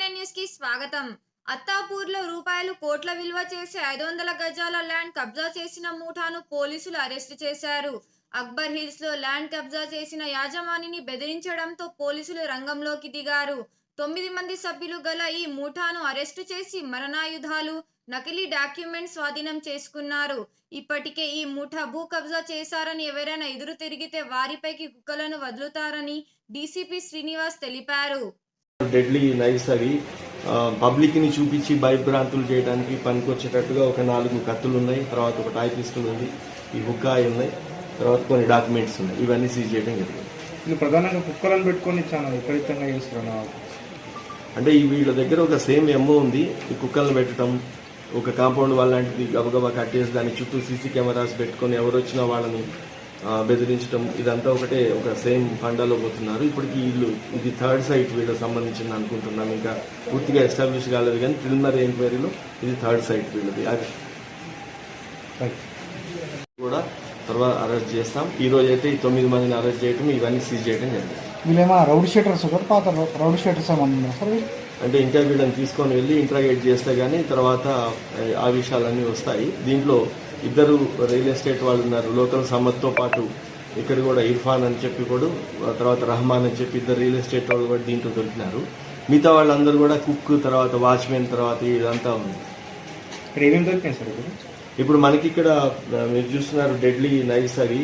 స్వాగతం. అత్తాపూర్లో రూపాయలు కోట్ల విలువ చేసే ఐదు వందల గజాల ల్యాండ్ కబ్జా చేసిన మూఠాను పోలీసులు అరెస్టు చేశారు. అక్బర్ హిల్స్లో ల్యాండ్ కబ్జా చేసిన యాజమానిని బెదిరించడంతో పోలీసులు రంగంలోకి దిగారు. తొమ్మిది మంది సభ్యులు గల ఈ మూఠాను అరెస్టు చేసి మరణాయుధాలు నకిలీ డాక్యుమెంట్ స్వాధీనం చేసుకున్నారు. ఇప్పటికే ఈ ముఠా భూ కబ్జా చేశారని ఎవరైనా ఎదురు తిరిగితే వారిపైకి కుక్కలను వదులుతారని డీసీపీ శ్రీనివాస్ తెలిపారు. డెడ్లీ నైఫ్స్ అవి పబ్లిక్ని చూపించి భయభ్రాంతులు చేయడానికి పనికొచ్చేటట్టుగా ఒక నాలుగు కత్తులు ఉన్నాయి తర్వాత ఒక టాయ్ పిస్టల్ ఉంది ఈ హుక్కాయి ఉన్నాయి తర్వాత కొన్ని డాక్యుమెంట్స్ ఉన్నాయి. ఇవన్నీ సీజ్ చేయడం జరిగింది. ఇది ప్రధానంగా కుక్కలను పెట్టుకొని చాలా విపరీతంగా చేస్తున్నారు అంటే ఈ వీళ్ళ దగ్గర ఒక సేమ్ ఎమ్మో ఉంది ఈ కుక్కలను పెట్టడం ఒక కాంపౌండ్ వాళ్ళ లాంటిది గబగబా కట్టేసి దాని చుట్టూ సీసీ కెమెరాస్ పెట్టుకొని ఎవరు వచ్చినా వాళ్ళని బెదిరించడం ఇదంతా ఒకటే ఒక సేమ్ ఫండాలో పోతున్నారు. ఇప్పటికి వీళ్ళు ఇది థర్డ్ సైట్ వీళ్ళకి సంబంధించింది అనుకుంటున్నాం. ఇంకా పూర్తిగా ఎస్టాబ్లిష్ కాలేదు కానీ ప్రిలిమినరీ ఎంక్వైరీలో ఇది థర్డ్ సైట్ వీళ్ళది. అది కూడా తర్వాత అరెస్ట్ చేస్తాం. ఈ రోజు అయితే ఈ తొమ్మిది మందిని అరెస్ట్ చేయడం ఇవన్నీ సీజ్ చేయడం జరిగింది. వీళ్ళేమన్నా రౌడీ షీటర్స్ పాత రౌడీ షీటర్స్ ఏమన్నా? అంటే వీళ్ళని తీసుకొని వెళ్ళి ఇంట్రాగేట్ చేస్తే గానీ తర్వాత ఆ, ఆ విషయాలన్నీ వస్తాయి. దీంట్లో ఇద్దరు రియల్ ఎస్టేట్ వాళ్ళు ఉన్నారు. లోకల్ సమ్మత్తో పాటు ఇక్కడ కూడా ఇర్ఫాన్ అని చెప్పి కూడా తర్వాత రహమాన్ అని చెప్పి ఇద్దరు రియల్ ఎస్టేట్ వాళ్ళు కూడా దీంట్లో దొరికినారు. మిగతా వాళ్ళందరూ కూడా కుక్ తర్వాత వాచ్మెన్ తర్వాత ఇదంతా ఉంది. ఇక్కడ ఏమేమి దొరికాయి సార్ ఇప్పుడు? ఇప్పుడు మనకి ఇక్కడ మీరు చూస్తున్నారు డెడ్లీ నైఫ్స్ అవి.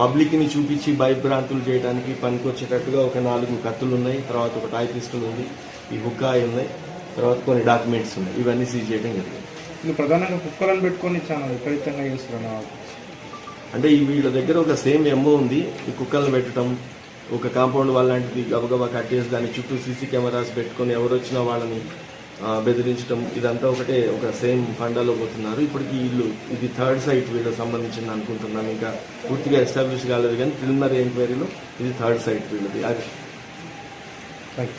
పబ్లిక్ని చూపించి భయభ్రాంతులు చేయడానికి పనికొచ్చేటట్టుగా ఒక నాలుగు కత్తులు ఉన్నాయి. తర్వాత ఒక టాయ్ పిస్టల్ ఉంది. ఈ హుక్కాయి ఉన్నాయి. తర్వాత కొన్ని డాక్యుమెంట్స్ ఉన్నాయి. ఇవన్నీ సీజ్ చేయడం జరిగింది. ఇది ప్రధానంగా కుక్కలను పెట్టుకొని చాలా విపరీతంగా చేస్తున్నారు అంటే ఈ వీళ్ళ దగ్గర ఒక సేమ్ ఎమ్మో ఉంది. ఈ కుక్కలను పెట్టడం ఒక కాంపౌండ్ వాళ్ళ లాంటిది గబగబా కట్టేసి దాని చుట్టూ సీసీ కెమెరాస్ పెట్టుకొని ఎవరు వచ్చినా వాళ్ళని బెదిరించడం ఇదంతా ఒకటే ఒక సేమ్ ఫండాలో పోతున్నారు. ఇప్పటికి వీళ్ళు ఇది థర్డ్ సైట్ వీళ్ళకి సంబంధించింది అనుకుంటున్నాం ఇంకా పూర్తిగా ఎస్టాబ్లిష్ కాలేదు కానీ ప్రిలిమినరీ ఎంక్వైరీలో ఇది థర్డ్ సైట్ వీళ్ళది. అది. రైట్